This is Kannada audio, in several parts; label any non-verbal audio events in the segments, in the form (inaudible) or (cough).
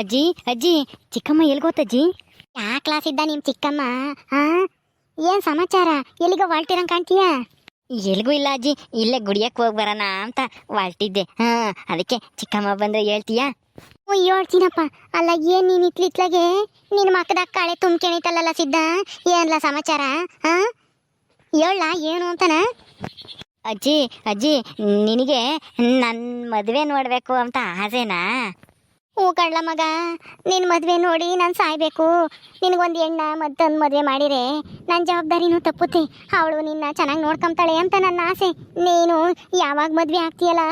ಅಜ್ಜಿ ಅಜ್ಜಿ, ಚಿಕ್ಕಮ್ಮ ಎಲ್ಗೋತಜ್ಜಿ ಯಾ ಕ್ಲಾಸ್ ಇದ್ದ ನಿಮ್ ಚಿಕ್ಕಮ್ಮ? ಹಾ ಏನ್ ಸಮಾಚಾರ? ಎಲ್ಲಿಗ ವಾಲ್ಟಿರಂಗ್ ಕಾಣ್ತೀಯ? ಎಲ್ಗೂ ಇಲ್ಲ ಅಜ್ಜಿ, ಇಲ್ಲೇ ಗುಡಿಯಕ್ಕೆ ಹೋಗಿ ಬರೋಣ ಅಂತ ವಾಲ್ಟಿದ್ದೆ. ಹಾ, ಅದಕ್ಕೆ ಚಿಕ್ಕಮ್ಮ ಬಂದ್ರೆ ಹೇಳ್ತೀಯಾ? ಓ ಹೇಳ್ತೀನಪ್ಪ ಅಲ್ಲ ಏನ್ ನೀನ್ ಇತ್ಲಿತ್ಲಾಗೆ? ನಿನ್ ಮಕ್ಕದಾಗ ಕಾಳೆ ತುಂಬ್ಕೆಣಿತಲ್ಲ ಸಿದ್ದ? ಏನ್ಲ ಸಮಾಚಾರ? ಹಾ ಹೇಳ, ಏನು ಅಂತನ? ಅಜ್ಜಿ ಅಜ್ಜಿ, ನಿನಗೆ ನನ್ನ ಮದುವೆ ನೋಡಬೇಕು ಅಂತ ಆಸೆನಾ? ಹ್ಞೂ ಕಳ್ಳ ಮಗ ನಿನ್ನ ಮದುವೆ ನೋಡಿ ನಾನು ಸಾಯ್ಬೇಕು. ನಿನಗೊಂದು ಹೆಣ್ಣ ಮತ್ತೊಂದು ಮದುವೆ ಮಾಡಿರೆ ನನ್ನ ಜವಾಬ್ದಾರಿನೂ ತಪ್ಪುತ್ತೆ. ಅವಳು ನಿನ್ನ ಚೆನ್ನಾಗಿ ನೋಡ್ಕೊಂತಾಳೆ ಅಂತ ನನ್ನ ಆಸೆ. ನೀನು ಯಾವಾಗ ಮದುವೆ ಆಗ್ತೀಯಲ್ಲ?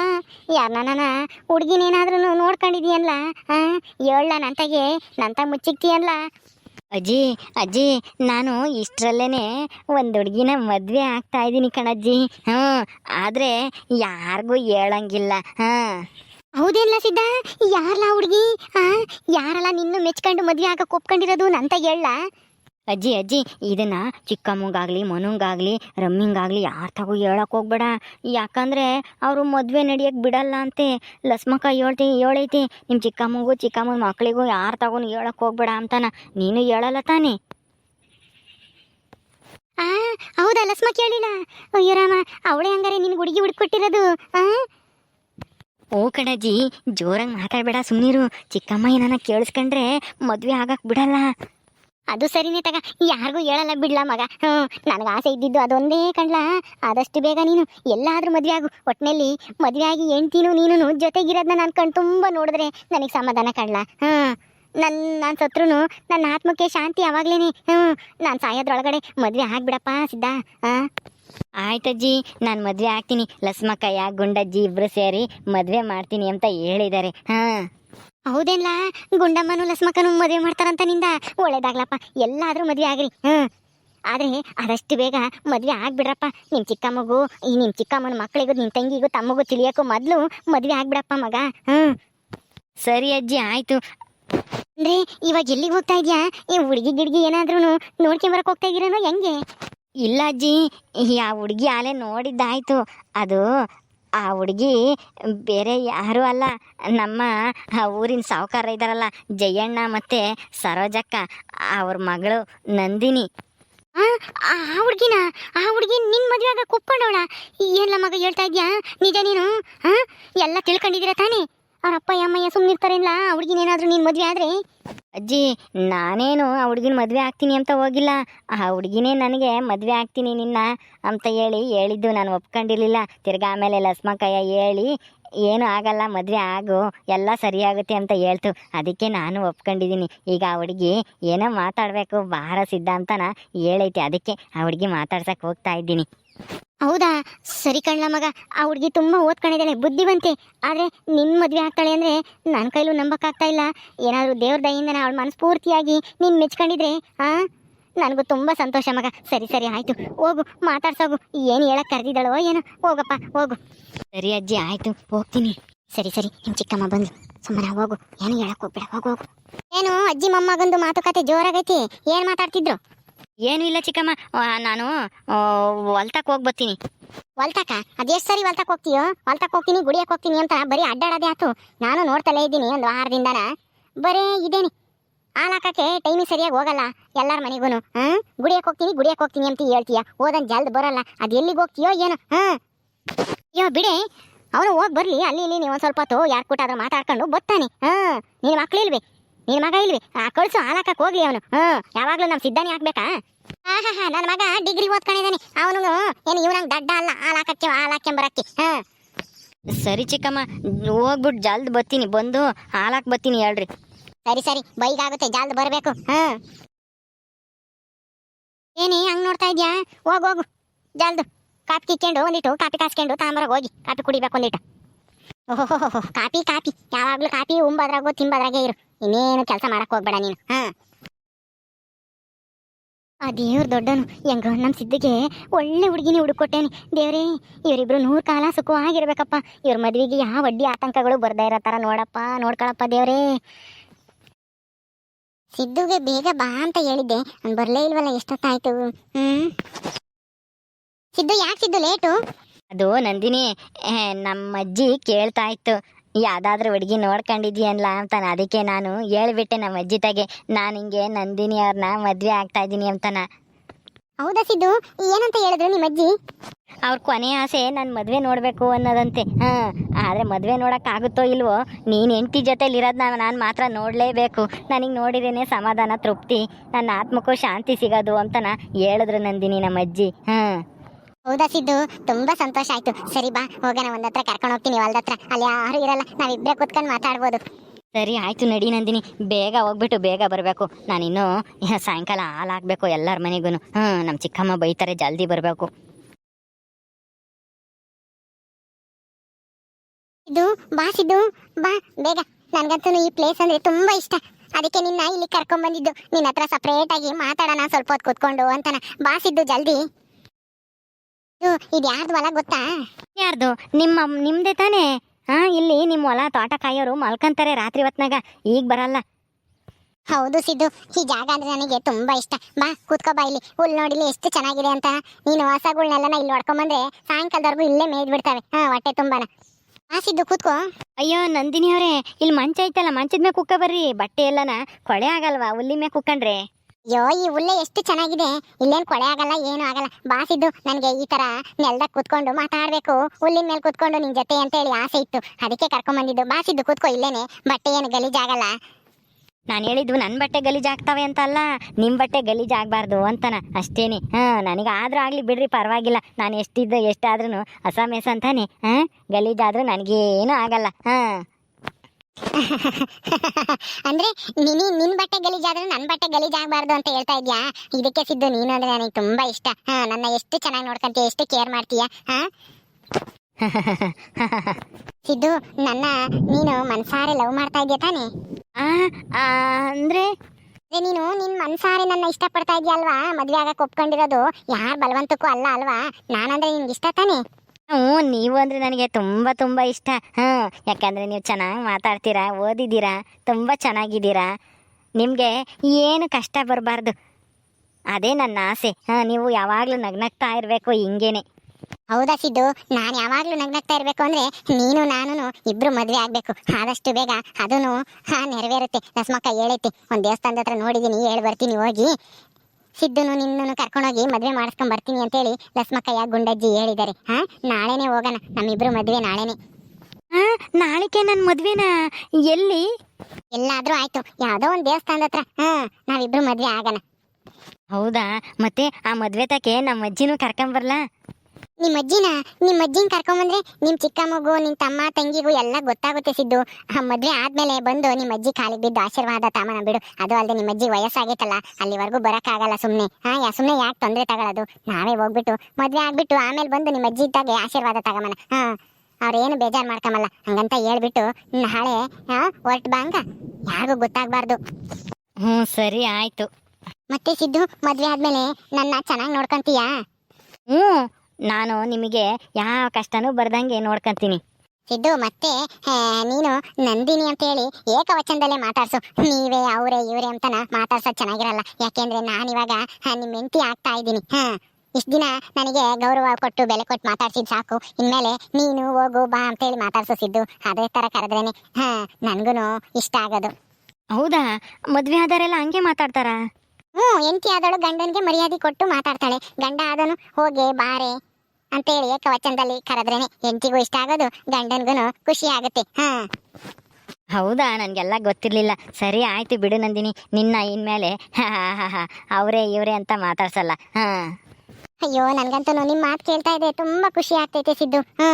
ಯಾರನ್ನ ನನ್ನ ಹುಡುಗಿನೇನಾದ್ರೂ ನೋಡ್ಕೊಂಡಿದೀಯನ್ಲ ಹಾಂ ಹೇಳ ನಂತಾಗೆ ನಂತ ಮುಚ್ಚಿಕ್ತೀಯಲ್ಲ? ಅಜ್ಜಿ ಅಜ್ಜಿ, ನಾನು ಇಷ್ಟರಲ್ಲೇನೆ ಒಂದು ಹುಡುಗಿನ ಮದುವೆ ಆಗ್ತಾ ಇದ್ದೀನಿ ಕಣಜ್ಜಿ. ಹ್ಞೂ ಆದರೆ ಯಾರಿಗೂ ಹೇಳಂಗಿಲ್ಲ. ಹಾಂ ಹೌದೇನ್ಲ ಸಿದ್ಧ ಯಾರಲ್ಲ ಹುಡುಗಿ? ಆ, ಯಾರಲ್ಲ ನಿನ್ನ ಮೆಚ್ಕೊಂಡು ಮದ್ವೆ ಆಗಕ್ಕೆ ಒಪ್ಕೊಂಡಿರೋದು ನಂತ ಹೇಳ ಅಜ್ಜಿ ಅಜ್ಜಿ, ಇದನ್ನ ಚಿಕ್ಕಮ್ಮಗಾಗ್ಲಿ, ಮನುಂಗಾಗ್ಲಿ, ರಮ್ಮಿಂಗಾಗ್ಲಿ ಯಾರ ತಗೋ ಹೇಳಕ್ ಹೋಗ್ಬೇಡ. ಯಾಕಂದ್ರೆ ಅವರು ಮದ್ವೆ ನಡಿಯಕ್ ಬಿಡಲ್ಲ ಅಂತೆ. ಲಸ್ಮಕ್ಕ ಹೇಳ್ತಿ, ಹೇಳೈತಿ ನಿಮ್ಮ ಚಿಕ್ಕಮ್ಮಗೂ ಚಿಕ್ಕಮ್ಮನ ಮಕ್ಳಿಗೂ ಯಾರ ತಗೋನು ಹೇಳಕ್ ಹೋಗ್ಬೇಡ ಅಂತಾನ. ನೀನು ಹೇಳಲ್ಲ ತಾನೇ. ಆ, ಹೌದಾ ಲಸ್ಮ ಕೇಳಿಲ್ಲ ಅಯ್ಯೋ ರಾಮ, ಅವಳೇ ಹಂಗಾರೆ ನಿನ್ ಹುಡುಗಿ ಹುಡುಕೊಟ್ಟಿರೋದು, ಆ? ಓ ಕಣಜ್ಜಿ ಜೋರಾಗಿ ಮಾತಾಡ್ಬೇಡ ಸುಮ್ಮನಿರು ಚಿಕ್ಕಮ್ಮ ಏನನ್ನ ಕೇಳಿಸ್ಕೊಂಡ್ರೆ ಮದ್ವೆ ಆಗಕ್ ಬಿಡಲ್ಲ. ಅದು ಸರಿನೇ ತಗ, ಯಾರಿಗೂ ಹೇಳಲ್ಲ ಬಿಡ್ಲ ಮಗ. ಹ್ಞೂ ನನಗೆ ಆಸೆ ಇದ್ದಿದ್ದು ಅದೊಂದೇ ಕಣ್ಲ. ಆದಷ್ಟು ಬೇಗ ನೀನು ಎಲ್ಲಾದರೂ ಮದುವೆ ಆಗು. ಒಟ್ಟಿನಲ್ಲಿ ಮದುವೆ ಆಗಿ ಹೆಂಡ್ತೀನು ನೀನು ಜೊತೆಗಿರೋದನ್ನ ನಾನು ಕಣ್ ತುಂಬ ನೋಡಿದ್ರೆ ನನಗೆ ಸಮಾಧಾನ ಕಣ್ಲ. ಹ್ಞೂ ನನ್ನ ನಾನು ಸತ್ರು ನನ್ನ ಆತ್ಮಕ್ಕೆ ಶಾಂತಿ ಅವಾಗ್ಲೇನೆ ಹ್ಞೂ ನಾನು ಸಾಯೋದ್ರೊಳಗಡೆ ಮದುವೆ ಆಗ್ಬಿಡಪ್ಪ ಸಿದ್ಧ ಹಾಂ ಆಯ್ತಜ್ಜಿ ನಾನು ಮದುವೆ ಆಗ್ತೀನಿ. ಲಸ್ಮಕ್ಕಯ್ಯ ಗುಂಡಜ್ಜಿ ಇಬ್ರು ಸೇರಿ ಮದುವೆ ಮಾಡ್ತೀನಿ ಅಂತ ಹೇಳಿದ್ದಾರೆ. ಹಾ. ಹೌದೇನ್ಲ? ಗುಂಡಮ್ಮನು ಲಸ್ಮಕ್ಕನು ಮದುವೆ ಮಾಡ್ತಾರಂತ ನಿಂದ? ಒಳ್ಳೇದಾಗ್ಲಪ್ಪ. ಎಲ್ಲಾದ್ರೂ ಮದುವೆ ಆಗ್ರಿ. ಹ್ಮ್. ಆದ್ರೆ ಆದಷ್ಟು ಬೇಗ ಮದುವೆ ಆಗ್ಬಿಡ್ರಪ್ಪ. ನಿಮ್ಮ ಚಿಕ್ಕ ಮಗು ಈ ನಿಮ್ಮ ಚಿಕ್ಕಮ್ಮನ ಮಕ್ಕಳಿಗೂ ನಿಮ್ಮ ತಂಗಿಗೂ ತಮ್ಮಗೂ ತಿಳಿಯೋಕ್ಕೂ ಮೊದಲು ಮದುವೆ ಆಗ್ಬಿಡಪ್ಪ ಮಗ. ಹ್ಞೂ ಸರಿ ಅಜ್ಜಿ ಆಯ್ತು. ಅಂದ್ರೆ ಇವಾಗ ಎಲ್ಲಿಗೆ ಹೋಗ್ತಾ ಇದ್ಯಾ? ಈ ಹುಡುಗಿ ಗಿಡ್ಗಿ ಏನಾದ್ರೂ ನೋಡ್ಕೊಂಬರಕ್ ಹೋಗ್ತಾ ಇದೀರೇನೋ, ಹೆಂಗೆ? ಇಲ್ಲ ಅಜ್ಜಿ ಆ ಹುಡುಗಿ ಆಲೆ ನೋಡಿದ್ದಾಯ್ತು. ಅದು ಆ ಹುಡುಗಿ ಬೇರೆ ಯಾರು ಅಲ್ಲ. ನಮ್ಮ ಆ ಊರಿನ ಸಾಹುಕಾರ ಇದ್ದಾರಲ್ಲ ಜಯಣ್ಣ ಮತ್ತೆ ಸರೋಜಕ್ಕ, ಅವ್ರ ಮಗಳು ನಂದಿನಿ. ಆ ಹುಡುಗಿನ? ಆ ಹುಡುಗಿ ನಿನ್ ಮದುವೆ ಆಗ ಕುಪ್ಕೊಂಡವಳ ಏನ್ಲ ಮಗ ಹೇಳ್ತಾ ಇದ್ಯಾ? ನಿಜ ನೀನು? ಹಾಂ ಎಲ್ಲ ತಿಳ್ಕೊಂಡಿದಿರ ತಾನೇ? ಅವ್ರ ಅಪ್ಪ ಅಮ್ಮಯ್ಯ ಸುಮ್ಮನಿರ್ತಾರೇನ್ಲ ಆ ಹುಡುಗಿನೇನಾದರೂ ನೀನು ಮದುವೆ ಆದರೆ? ಅಜ್ಜಿ, ನಾನೇನು ಆ ಹುಡುಗಿನ ಮದುವೆ ಆಗ್ತೀನಿ ಅಂತ ಹೋಗಿಲ್ಲ. ಆ ಹುಡುಗಿನೇ ನನಗೆ ಮದುವೆ ಆಗ್ತೀನಿ ನಿನ್ನ ಅಂತ ಹೇಳಿ ಹೇಳಿದ್ದು ನಾನು ಒಪ್ಕೊಂಡಿರಲಿಲ್ಲ. ತಿರ್ಗಾ ಆಮೇಲೆ ಲಸ್ಮಕ್ಕಯ್ಯ ಹೇಳಿ, ಏನೂ ಆಗಲ್ಲ, ಮದುವೆ ಆಗು, ಎಲ್ಲ ಸರಿಯಾಗುತ್ತೆ ಅಂತ ಹೇಳ್ತು. ಅದಕ್ಕೆ ನಾನು ಒಪ್ಕೊಂಡಿದ್ದೀನಿ. ಈಗ ಆ ಹುಡುಗಿ ಏನೋ ಮಾತಾಡಬೇಕು ಬಾರ ಸಿದ್ಧ ಅಂತನ ಹೇಳೈತೆ. ಅದಕ್ಕೆ ಆ ಹುಡುಗಿ ಮಾತಾಡ್ಸಕ್ಕೆ ಹೋಗ್ತಾ ಇದ್ದೀನಿ. ಹೌದಾ? ಸರಿ ಕಣ್ಣ ಮಗ. ಆ ಹುಡುಗಿ ತುಂಬ ಓದ್ಕೊಂಡಿದ್ದಾಳೆ ಬುದ್ಧಿವಂತೆ. ಆದರೆ ನಿನ್ನ ಮದುವೆ ಆಗ್ತಾಳೆ ಅಂದರೆ ನನ್ನ ಕೈಲೂ ನಂಬಕ್ಕಾಗ್ತಾ ಇಲ್ಲ. ಏನಾದರೂ ದೇವ್ರ ದಯಿಂದ ಅವಳು ಮನಸ್ಫೂರ್ತಿಯಾಗಿ ನೀನು ಮೆಚ್ಕೊಂಡಿದ್ರೆ ಆ? ನನಗೂ ತುಂಬ ಸಂತೋಷ ಮಗ. ಸರಿ ಸರಿ ಆಯಿತು. ಹೋಗು ಮಾತಾಡ್ಸೋಗು. ಏನು ಹೇಳಕ್ಕೆ ಕರೆದಿದ್ದಾಳೋ ಏನೋ. ಹೋಗಪ್ಪ ಹೋಗು. ಸರಿ ಅಜ್ಜಿ ಆಯಿತು. ಹೋಗ್ತೀನಿ. ಸರಿ ಸರಿ. ನಿಮ್ಮ ಚಿಕ್ಕಮ್ಮ ಬಂದು. ಸುಮ್ಮನೆ ಹೋಗು. ಏನು ಹೇಳಕ್ಕೆ ಹೋಗ್ಬೇಡ. ಹೋಗು ಹೋಗು. ಏನು ಅಜ್ಜಿ ಮೊಮ್ಮಗಂದು ಮಾತುಕತೆ ಜೋರಾಗೈತಿ. ಏನು ಮಾತಾಡ್ತಿದ್ರು? ಏನು ಇಲ್ಲ ಚಿಕ್ಕಮ್ಮ. ನಾನು ಹೊಲ್ತಕ್ಕೆ ಹೋಗಿ ಬರ್ತೀನಿ ಹೊಲ್ತಕ ಅದೆಷ್ಟು ಸರಿ ಹೊಲ್ತಕ್ಕೆ ಹೋಗ್ತೀಯೋ? ಹೊಲ್ತಕ್ಕೆ ಹೋಗ್ತೀನಿ ಗುಡಿಯಕ್ಕೆ ಹೋಗ್ತೀನಿ ಅಂತ ಬರೀ ಅಡ್ಡಾಡೋದೇ ಆತು. ನಾನು ನೋಡ್ತಲೇ ಇದ್ದೀನಿ ಒಂದು ವಾರದಿಂದನ ಬರೀ, ಇದೇನಿ. ಹಾಲಾಕಕ್ಕೆ ಟೈಮಿಗೆ ಸರಿಯಾಗಿ ಹೋಗಲ್ಲ ಎಲ್ಲರ ಮನೆಗೂ ಗುಡಿಯಕ್ಕೆ ಹೋಗ್ತೀನಿ ಗುಡಿಯಕ್ಕೆ ಹೋಗ್ತೀನಿ ಅಂತ ಹೇಳ್ತೀಯ. ಓದನ್ ಜಲ್ದ್ ಬರಲ್ಲ. ಅದು ಎಲ್ಲಿಗೆ ಹೋಗ್ತೀಯೋ ಏನೋ. ಹಾಂ ಅಯ್ಯೋ, ಬಿಡಿ. ಅವನು ಹೋಗಿ ಬರಲಿ, ಅಲ್ಲಿ ಇಲ್ಲಿ ನೀವು ಒಂದು ಸ್ವಲ್ಪ ಹೊತ್ತು ಯಾರು ಕೂಟಾದ್ರೂ ಮಾತಾಡ್ಕೊಂಡು ಬರ್ತಾನೆ ಹಾಂ ನಿನ್ನ ಮಕ್ಳು ನಿನ್ನ ಮಗ ಇಲ್ವಿ? ಆ ಕಳ್ಸು ಹಾಲಾಕಕ್ ಹೋಗ್ಲಿ ಅವನು. ಹ್ಮ್ ಯಾವಾಗ್ಲೂ ನಮ್ ಸಿದ್ಧಾನಿ ಹಾಕ್ಬೇಕಾ ಹಾ ನನ್ನ ಮಗ ಡಿಗ್ರಿ ಓದ್ಕೊಂಡಿದ್ದಾನೆ ಅವನು, ಏನು ಇವನಂಗೆ ದಡ್ಡ ಅಲ್ಲ? ಹಾಲಾಕಕ್ಕೆ ಬರಕ್ಕೆ. ಹಾ ಸರಿ ಚಿಕ್ಕಮ್ಮ ಹೋಗ್ಬಿಟ್ಟು ಜಲ್ದ್ ಬತ್ತೀನಿ ಬಂದು ಹಾಲಾಕ್ ಬರ್ತೀನಿ ಹೇಳ್ರಿ. ಸರಿ ಸರಿ, ಬೈಗಾಗುತ್ತೆ, ಜಲ್ದ್ ಬರಬೇಕು. ಹಾ ಏನಿ, ಹಂಗ್ ನೋಡ್ತಾ ಇದ್ಯಾ? ಹೋಗ್, ಹೋಗು. ಜಲ್ದು. ಕಾಪಿ ಕಿಕ್ಕೊಂಡು ಒಂದಿಟ್ಟು, ಕಾಪಿ ಕಾಸ್ಕೊಂಡು ತಾಂಬರಾಗ ಹೋಗಿ. ಕಾಪಿ ಕುಡಿಬೇಕು ಒಂದಿಟ್ಟು. ಕಾಪಿ ಕಾಪಿ. ಯಾವಾಗ್ಲೂ ಕಾಪಿ, ಉಂಬದ್ರಾಗೋ, ತಿಂಬದ್ರಾಗೆ ಇರು. ಇನ್ನೇನು ಕೆಲಸ ಮಾಡಕ್ ಹೋಗ್ಬೇಡ ನೀನು. ಆ ದೇವ್ರ ದೊಡ್ಡನು. ಹೆಂಗ ನಮ್ಮ ಸಿದ್ದಿಗೆ ಒಳ್ಳೆ ಹುಡುಗಿನೇ ಹುಡುಕೊಟ್ಟೇನೆ. ದೇವ್ರೇ, ಇವರಿಬ್ರು ನೂರು ಕಾಲ ಸುಖವಾಗಿರ್ಬೇಕಪ್ಪ. ಇವ್ರ ಮದ್ವೆಗೆ ಯಾವ ಅಡ್ಡಿ ಆತಂಕಗಳು ಬರ್ದೇ ಇರೋ ನೋಡಪ್ಪ, ನೋಡ್ಕೊಳಪ್ಪ ದೇವ್ರೇ. ಸಿದ್ದುಗೆ ಬೇಗ ಬಾ ಅಂತ ಹೇಳಿದ್ದೆ. ಅವ್ನು ಬರಲೇ ಇಲ್ವಲ್ಲ, ಎಷ್ಟೊತ್ತಾಯ್ತು? ಹ್ಮ್. ಸಿದ್ದು, ಯಾಕೆ ಸಿದ್ದು, ಲೇಟು? ಅದು ನಂದಿನಿ ನಮ್ಮ ಅಜ್ಜಿ ಕೇಳ್ತಾ ಇತ್ತು ಯಾವ್ದಾದ್ರೂ ಹುಡುಗಿ ನೋಡ್ಕೊಂಡಿದ್ಯಲ್ಲ ಅಂತಾನ ಅದಕ್ಕೆ ನಾನು ಹೇಳ್ಬಿಟ್ಟೆ ನಮ್ಮ ಅಜ್ಜಿ ತಾಗೆ ನಾನು ಹಿಂಗೆ ನಂದಿನಿ ಅವ್ರನ್ನ ಮದ್ವೆ ಆಗ್ತಾ ಇದ್ದೀನಿ ಅಂತಾನ. ಹೌದಾ ಸಿದ್ದು? ಏನಂತ ಹೇಳಿದ್ರು ನಿಮ್ಮ ಅಜ್ಜಿ ಅವ್ರ ಕೊನೆ ಆಸೆ ನಾನು ಮದುವೆ ನೋಡಬೇಕು ಅನ್ನೋದಂತೆ. ಹಾಂ ಆದರೆ ಮದುವೆ ನೋಡೋಕ್ಕಾಗುತ್ತೋ ಇಲ್ವೋ ನೀನು ಹೆಂಡತಿ ಜೊತೆಲಿ ಇರೋದು ನಾನು ಮಾತ್ರ ನೋಡಲೇಬೇಕು. ನನಗೆ ನೋಡಿದ್ರೇ ಸಮಾಧಾನ ತೃಪ್ತಿ ನನ್ನ ಆತ್ಮಕ್ಕೂ ಶಾಂತಿ ಸಿಗೋದು ಅಂತನ ಹೇಳಿದ್ರು ನಂದಿನಿ ನಮ್ಮ ಅಜ್ಜಿ ಹಾಂ. ಹೌದಾ ಸಿದ್ದು? ತುಂಬಾ ಸಂತೋಷ ಆಯ್ತು. ಸರಿ ಬಾ ಹೋಗೋಣ ಒಂದ್ ಹತ್ರ ಕರ್ಕೊಂಡು ಹೋಗ್ತೀನಿ ಹೊಲ್ದ ಹತ್ರ ಅಲ್ಲಿ ಯಾರು ಇರಲ್ಲ ನಾವಿಬ್ರೇ ಕುತ್ಕೊಂಡು ಮಾತಾಡ್ಬೋದು. ಸರಿ ಆಯ್ತು ನಡಿ ನಂದಿನಿ. ಬೇಗ ಹೋಗ್ಬಿಟ್ಟು ಬೇಗ ಬರಬೇಕು. ನಾನಿನ್ನು ಸಾಯಂಕಾಲ ಹಾಲು ಹಾಕ್ಬೇಕು ಎಲ್ಲರ ಮನೆಗೂ ಹ್ಞೂ ನಮ್ಮ ಚಿಕ್ಕಮ್ಮ ಬೈತಾರೆ ಜಲ್ದಿ ಬರಬೇಕು. ಇದು ಬಾ ಸಿದ್ದು ಬಾ. ಬೇಗ. ನನ್ಗಂತೂ ಈ ಪ್ಲೇಸ್ ಅಂದ್ರೆ ತುಂಬಾ ಇಷ್ಟ. ಅದಕ್ಕೆ ನಿನ್ನ ಇಲ್ಲಿ ಕರ್ಕೊಂಡ್ ಬಂದಿದ್ದು. ನಿನ್ನ ಹತ್ರ ಸಪ್ರೇಟ್ ಆಗಿ ಮಾತಾಡೋಣ ಸ್ವಲ್ಪ ಹೊತ್ತು ಕುತ್ಕೊಂಡು ಅಂತಾನ. ಬಾ ಸಿದ್ದು ಜಲ್ದಿ. ಇದು ಯಾರ್ದು ಹೊಲ ಗೊತ್ತಾ? ಯಾರ್ದು? ನಿಮ್ಮ ನಿಮ್ದೇ ತಾನೇ? ಹಾ ಇಲ್ಲಿ ನಿಮ್ಮ ಹೊಲ ತೋಟ ಕಾಯೋರು ಮಲ್ಕಂತಾರೆ ರಾತ್ರಿ ಹೊತ್ನಾಗ. ಈಗ ಬರಲ್ಲ. ಹೌದು ಸಿದ್ದು ಈ ಜಾಗ ಅಂದ್ರೆ ನನಗೆ ತುಂಬಾ ಇಷ್ಟ. ಬಾ ಕೂತ್ಕೋ ಬಾ ಇಲ್ಲಿ. ಹುಲ್ ನೋಡಿಲಿ ಎಷ್ಟು ಚೆನ್ನಾಗಿದೆ ಅಂತ. ನೀನು ಹೊಸಗಳ್ನೆಲ್ಲ ಇಲ್ಲಿ ಹೊಡ್ಕೊಂಬಂದ್ರೆ ಸಾಯಂಕಾಲದವರೆಗೂ ಇಲ್ಲೇ ಮೇಯ್ದು ಬಿಡ್ತಾವೆ ಹಾ ಹೊಟ್ಟೆ ತುಂಬಾನ. ಆ ಸಿದ್ದು ಕೂತ್ಕೋ. ಅಯ್ಯೋ ನಂದಿನಿ ಅವರೇ ಇಲ್ಲಿ ಮಂಚ ಐತಲ್ಲ ಮಂಚದ ಮೇಲೆ ಕುಕ್ಕ ಬರ್ರಿ. ಬಟ್ಟೆ ಎಲ್ಲನ ಕೊಳೆ ಆಗಲ್ವಾ? ಹುಲ್ಲಿ ಮೇಲೆ ಕುಕ್ಕಂಡ್ರೆ ಅಯ್ಯೋ, ಈ ಹುಲ್ಲೆ ಎಷ್ಟು ಚೆನ್ನಾಗಿದೆ. ಇಲ್ಲೇನು ಕೊಳೆ ಆಗಲ್ಲ, ಏನು ಆಗಲ್ಲ. ಬಾಸಿದ್ದು ನನಗೆ ಈ ತರ ನೆಲ್ದಾಗ ಕೂತ್ಕೊಂಡು ಮಾತಾಡಬೇಕು. ಹುಲ್ಲಿನ ಮೇಲೆ ಕೂತ್ಕೊಂಡು ನಿನ್ ಜೊತೆ ಅಂತ ಹೇಳಿ ಆಸೆ ಇತ್ತು. ಅದಕ್ಕೆ ಕರ್ಕೊಂಡ್ ಬಂದಿದ್ದು. ಬಾಸಿದ್ದು ಕೂತ್ಕೋ, ಇಲ್ಲೇನೆ. ಬಟ್ಟೆ ಏನು ಗಲೀಜಾಗಲ್ಲ ನಾನು ಹೇಳಿದ್ದು ನನ್ನ ಬಟ್ಟೆ ಗಲೀಜಾಗ್ತವೆ ಅಂತ ಅಲ್ಲ. ನಿಮ್ಮ ಬಟ್ಟೆ ಗಲೀಜಾಗಬಾರ್ದು ಅಂತನ. ಅಷ್ಟೇನೆ. ಹಾಂ, ನನಗೆ ಆದರೂ ಆಗಲಿ ಬಿಡ್ರಿ, ಪರವಾಗಿಲ್ಲ. ನಾನು ಎಷ್ಟಿದ್ದು ಎಷ್ಟಾದ್ರೂ ಅಸಮೇಸ ಅಂತಾನೆ. ಹಾಂ ಗಲೀಜಾದರೂ ನನಗೇನು ಆಗಲ್ಲ. ಹಾಂ. (laughs) ಅಂದ್ರೆ ನೀನಿ ನಿನ್ ಬಟ್ಟೆ ಗಲೀಜಾದ್ರೆ ನನ್ ಬಟ್ಟೆ ಗಲೀಜಾಗಬಾರ್ದು ಅಂತ ಹೇಳ್ತಾ ಇದ್ಯಾ? ಇದಕ್ಕೆ ಸಿದ್ದು ನೀನು ಅಂದ್ರೆ ನನಗೆ ತುಂಬಾ ಇಷ್ಟ. ಹಾ ನನ್ನ ಎಷ್ಟು ಚೆನ್ನಾಗಿ ನೋಡ್ಕಂತೀಯ ಎಷ್ಟು ಕೇರ್ ಮಾಡ್ತೀಯ ಹಾ? (laughs) ಸಿದ್ದು ನನ್ನ ನೀನು ಮನ್ಸಾರೆ ಲವ್ ಮಾಡ್ತಾ ಇದೀಯ ತಾನೇ? ಅಂದ್ರೆ? ನೀನು ನಿನ್ ಮನ್ಸಾರೆ ನನ್ನ ಇಷ್ಟಪಡ್ತಾ ಇದೆಯಲ್ವಾ ಮದ್ವೆ ಆಗಕ್ಕೆ ಒಪ್ಕೊಂಡಿರೋದು ಯಾರ್ ಬಲವಂತಕ್ಕೂ ಅಲ್ಲ ಅಲ್ವಾ? ನಾನಂದ್ರೆ ನಿನ್ಗೆ ಇಷ್ಟ ತಾನೇ? ನೀವು ಅಂದ್ರೆ ನನಗೆ ತುಂಬಾ ತುಂಬಾ ಇಷ್ಟ. ಹಾಂ ಯಾಕಂದ್ರೆ ನೀವು ಚೆನ್ನಾಗಿ ಮಾತಾಡ್ತೀರಾ, ಓದಿದ್ದೀರಾ, ತುಂಬಾ ಚೆನ್ನಾಗಿದ್ದೀರಾ. ನಿಮಗೆ ಏನು ಕಷ್ಟ ಬರಬಾರ್ದು. ಅದೇ ನನ್ನ ಆಸೆ. ಹಾ ನೀವು ಯಾವಾಗಲೂ ನಗ್ನಗ್ತಾ ಇರಬೇಕು ಹಿಂಗೇನೆ. ಹೌದಾ ಸಿದ್ದು? ನಾನು ಯಾವಾಗ್ಲೂ ನಗ್ನಗ್ತಾ ಇರ್ಬೇಕು ಅಂದ್ರೆ ನೀನು ನಾನು ಇಬ್ರು ಮದ್ವೆ ಆಗ್ಬೇಕು. ಆದಷ್ಟು ಬೇಗ ಅದೂ ಹಾ, ನೆರವೇರುತ್ತೆ. ನಸ್ಮಕ್ಕ ಹೇಳೈತಿ ಒಂದ್ ದೇವಸ್ಥಾನದ ಹತ್ರ ನೋಡಿದೀನಿ ಹೇಳಿ ಬರ್ತೀನಿ, ಹೋಗಿ. ಸಿದ್ದುನು ನಿನ್ನನ್ನು ಕರ್ಕೊಂಡೋಗಿ ಮದುವೆ ಮಾಡಿಸ್ಕೊಂಡ್ ಬರ್ತೀನಿ ಅಂತೇಳಿ ಲಸ್ಮಕ್ಕಯ್ಯ ಗುಂಡಜ್ಜಿ ಹೇಳಿದ್ದಾರೆ. ಹಾ? ನಾಳೆನೇ ಹೋಗೋಣ. ನಮ್ಮಿಬ್ರು ಮದುವೆ ನಾಳೆನೆ. ಆ, ನಾಳೆಗೆ ನನ್ನ ಮದ್ವೆನ? ಎಲ್ಲಿ? ಎಲ್ಲಾದ್ರೂ ಆಯ್ತು. ಯಾವ್ದೋ ಒಂದ್ ದೇವಸ್ಥಾನದ ಹತ್ರ. ಹಾ ನಾವಿಬ್ರು ಮದ್ವೆ ಆಗೋಣ. ಹೌದಾ? ಮತ್ತೆ ಆ ಮದ್ವೆ ತಕ್ಕೆ ನಮ್ಮ ಅಜ್ಜಿನೂ ಕರ್ಕೊಂಬರ್ಲಾ ನಿಮ್ ಅಜ್ಜಿನ ನಿಮ್ಮ ಅಜ್ಜಿನ ಕರ್ಕೊಂಬಂದ್ರೆ ಚಿಕ್ಕ ಮಗು ನಿಮ್ಮ ತಮ್ಮ ತಂಗಿಗೂ ಎಲ್ಲ ಗೊತ್ತಾಗುತ್ತೆ ಸಿದ್ದು. ಆ ಮದುವೆ ಆದ್ಮೇಲೆ ಬಂದು ನಿಮ್ಮ ಅಜ್ಜಿ ಕಾಲಿಗೆ ಬಿದ್ದು ಆಶೀರ್ವಾದ ತಾಮನ ಬಿಡು. ಅದು ಅಲ್ಲದೆ ನಿಮ್ಮ ಅಜ್ಜಿ ವಯಸ್ಸಾಗೈತಲ್ಲ ಅಲ್ಲಿವರೆಗೂ ಬರೋಕ್ಕಾಗಲ್ಲ ಸುಮ್ಮನೆ ಹಾಂ ಯಾ ಸುಮ್ಮನೆ ಯಾಕೆ ತೊಂದರೆ ತಗೊಳ್ಳೋದು ನಾವೇ ಹೋಗ್ಬಿಟ್ಟು ಮದುವೆ ಆಗ್ಬಿಟ್ಟು ಆಮೇಲೆ ಬಂದು ನಿಮ್ಮ ಅಜ್ಜಿ ಇದ್ದಾಗೆ ಆಶೀರ್ವಾದ ತಗೊಂಬನ. ಹಾಂ ಅವ್ರೇನು ಬೇಜಾರ್ ಮಾಡ್ಕೊಂಬಲ್ಲ. ಹಂಗಂತ ಹೇಳ್ಬಿಟ್ಟು ನಾಳೆ ಹಾಂ ಹೊರಟು ಬಾಂಗ ಯಾರಿಗೂ ಗೊತ್ತಾಗಬಾರ್ದು. ಹ್ಞೂ ಸರಿ ಆಯಿತು. ಮತ್ತೆ ಸಿದ್ದು ಮದುವೆ ಆದ್ಮೇಲೆ ನನ್ನ ಚೆನ್ನಾಗಿ ನೋಡ್ಕೊಂತೀಯಾ? ಹ್ಞೂ ನಾನು ನಿಮಗೆ ಯಾವ ಕಷ್ಟನೂ ಬರ್ದಂಗೆ ನೋಡ್ಕೊಂತೀನಿ. ಸಿದ್ದು, ಮತ್ತೆ ನೀನು ನಂದಿನಿ ಅಂತ ಹೇಳಿ ಏಕವಚನದಲ್ಲೇ ಮಾತಾಡ್ಸು. ನೀವೇ, ಅವರೇ, ಇವರೇ ಅಂತನ ಮಾತಾಡ್ಸೋದು ಚೆನ್ನಾಗಿರಲ್ಲ. ಯಾಕೆಂದ್ರೆ ನಾನಿವಾಗ ನಿಮ್ಮ ನಿಮ್ ಹೆಂಡತಿ ಆಗ್ತಾ ಇದ್ದೀನಿ. ಹಾ, ಇಷ್ಟು ದಿನ ನನಗೆ ಗೌರವ ಕೊಟ್ಟು, ಬೆಲೆ ಕೊಟ್ಟು ಮಾತಾಡ್ಸಿದ್ ಸಾಕು. ಇನ್ಮೇಲೆ ನೀನು ಹೋಗು, ಬಾ ಅಂತ ಹೇಳಿ ಮಾತಾಡ್ಸು ಸಿದ್ದು. ಅದೇ ತರ ಕರೆದ್ರೇನೆ. ಹಾ ನನಗೂ ಇಷ್ಟ ಆಗೋದು. ಹೌದಾ? ಮದುವೆ ಆದರೆಲ್ಲ ಹಂಗೆ ಮಾತಾಡ್ತಾರಾ? ಹ್ಞೂ ಹೆಂಡತಿ ಆದಳು ಗಂಡನಿಗೆ ಮರ್ಯಾದೆ ಕೊಟ್ಟು ಮಾತಾಡ್ತಾಳೆ. ಗಂಡ ಆದನು ಹೋಗೆ ಬಾರೆ ಅಂತೇಳಿ ಏಕವಚನದಲ್ಲಿ ಕರೆದ್ರೇನೆ. ಹೆಂಡತಿಗೂ ಇಷ್ಟ ಆಗೋದು ಗಂಡನ್ಗೂ ಖುಷಿ ಆಗುತ್ತೆ. ಹಾ. ಹೌದಾ ನನಗೆಲ್ಲ ಗೊತ್ತಿರಲಿಲ್ಲ. ಸರಿ ಆಯ್ತು ಬಿಡು ನಂದಿನಿ. ನಿನ್ನ ಇನ್ಮೇಲೆ (laughs) ಅವರೇ ಇವರೇ ಅಂತ ಮಾತಾಡ್ಸಲ್ಲ. ಹಾ. ಅಯ್ಯೋ ನನಗಂತೂ ನಿಮ್ಮ ಮಾತು ಕೇಳ್ತಾ ಇದೆ. ತುಂಬಾ ಖುಷಿ ಆಗ್ತೈತೆ ಸಿದ್ದು. ಹ್ಞೂ.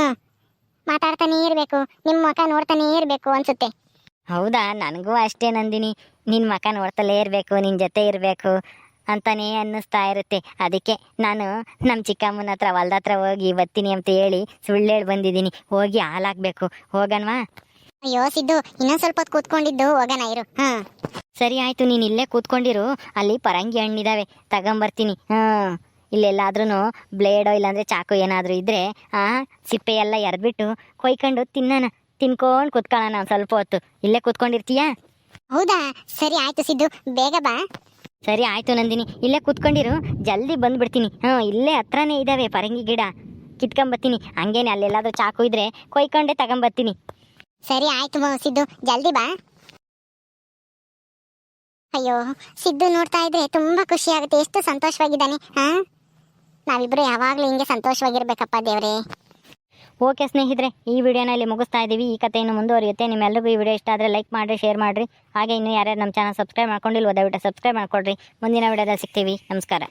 ಮಾತಾಡ್ತಾನೇ ಇರಬೇಕು. ನಿಮ್ಮ ಮುಖ ನೋಡ್ತಾನೇ ಇರಬೇಕು ಅನ್ಸುತ್ತೆ. ಹೌದಾ ನನಗೂ ಅಷ್ಟೇ ನಂದಿನಿ. ನಿನ್ನ ಮಕ ನೋಡ್ತಲೇ ಇರಬೇಕು ನಿನ್ನ ಜೊತೆ ಇರಬೇಕು ಅಂತಲೇ ಅನ್ನಿಸ್ತಾ ಇರುತ್ತೆ. ಅದಕ್ಕೆ ನಾನು ನಮ್ಮ ಚಿಕ್ಕಮ್ಮನ ಹತ್ರ ಹೊಲ್ದ ಹತ್ರ ಹೋಗಿ ಬರ್ತೀನಿ ಅಂತ ಹೇಳಿ ಸುಳ್ಳು ಹೇಳಿ ಬಂದಿದ್ದೀನಿ. ಹೋಗಿ ಹಾಲಾಕ್ಬೇಕು. ಹೋಗನ್ವಾ ಅಯ್ಯೋ ಸಿದ್ದು ಇನ್ನೊಂದು ಸ್ವಲ್ಪ ಹೊತ್ತು ಕೂತ್ಕೊಂಡಿದ್ದು ಹೋಗೋಣ ಇರು. ಹಾಂ ಸರಿ ಆಯಿತು ನೀನು ಇಲ್ಲೇ ಕೂತ್ಕೊಂಡಿರು. ಅಲ್ಲಿ ಪರಂಗಿ ಹಣ್ಣಿದ್ದಾವೆ ತಗೊಂಬರ್ತೀನಿ. ಹಾಂ ಇಲ್ಲೆಲ್ಲಾದ್ರೂ ಬ್ಲೇಡೋ ಇಲ್ಲಾಂದರೆ ಚಾಕು ಏನಾದರೂ ಇದ್ದರೆ ಆ ಸಿಪ್ಪೆ ಎಲ್ಲ ಎರ್ದ್ಬಿಟ್ಟು ಕೊಯ್ಕೊಂಡು ತಿನ್ನೋಣ. ತಿನ್ಕೊಂಡು ಕೂತ್ಕೊಳ್ಳೋಣ ಒಂದು ಸ್ವಲ್ಪ ಹೊತ್ತು. ಇಲ್ಲೇ ಕೂತ್ಕೊಂಡಿರ್ತೀಯಾ? ಹೌದಾ? ಸರಿ ಆಯ್ತು ಸಿದ್ದು ಬೇಗ ಬಾ. ಸರಿ ಆಯ್ತು ನಂದಿನಿ ಇಲ್ಲೇ ಕುತ್ಕೊಂಡಿರು ಜಲ್ದಿ ಬಂದ್ಬಿಡ್ತೀನಿ. ಹಾಂ ಇಲ್ಲೇ ಹತ್ರನೇ ಇದ್ದಾವೆ ಪರಂಗಿ ಗಿಡ. ಕಿತ್ಕೊಂಬತ್ತೀನಿ ಹಂಗೇನೆ ಅಲ್ಲೆಲ್ಲಾದ್ರೂ ಚಾಕು ಇದ್ರೆ ಕೊಯ್ಕೊಂಡೆ ತಗೊಂಬತ್ತೀನಿ. ಸರಿ ಆಯ್ತು ಮೋ ಸಿದ್ದು ಜಲ್ದಿ ಬಾ. ಅಯ್ಯೋ ಸಿದ್ದು ನೋಡ್ತಾ ಇದ್ರೆ ತುಂಬಾ ಖುಷಿ ಆಗುತ್ತೆ ಎಷ್ಟು ಸಂತೋಷವಾಗಿದ್ದಾನೆ ಹಾ? ನಾವಿಬ್ರು ಯಾವಾಗ್ಲೂ ಹಿಂಗೆ ಸಂತೋಷವಾಗಿರ್ಬೇಕಪ್ಪ ದೇವ್ರೇ. ಓಕೆ ಸ್ನೇಹಿತರೆ, ಈ ವಿಡಿಯೋನ ಇಲ್ಲಿ ಮುಗಿಸ್ತಾ ಇದ್ದೀವಿ. ಈ ಕಥೆಯನ್ನು ಮುಂದುವರಿಯುತ್ತೆ. ನಿಮ್ಮೆಲ್ಲರಿಗೂ ಈ ವಿಡಿಯೋ ಇಷ್ಟ ಆದರೆ ಲೈಕ್ ಮಾಡಿರಿ, ಶೇರ್ ಮಾಡಿರಿ. ಹಾಗೆ ಇನ್ನು ಯಾರ್ಯಾರು ನಮ್ಮ ಚಾನಲ್ ಸಬ್ಸ್ಕ್ರೈಬ್ ಮಾಡ್ಕೊಂಡಿಲ್ವೋ, ದಯವಿಟ್ಟು ಸಬ್ಸ್ಕ್ರೈಬ್ ಮಾಡ್ಕೊಳ್ರಿ ಮುಂದಿನ ವಿಡಿಯೋದಲ್ಲಿ ಸಿಗ್ತೀವಿ. ನಮಸ್ಕಾರ.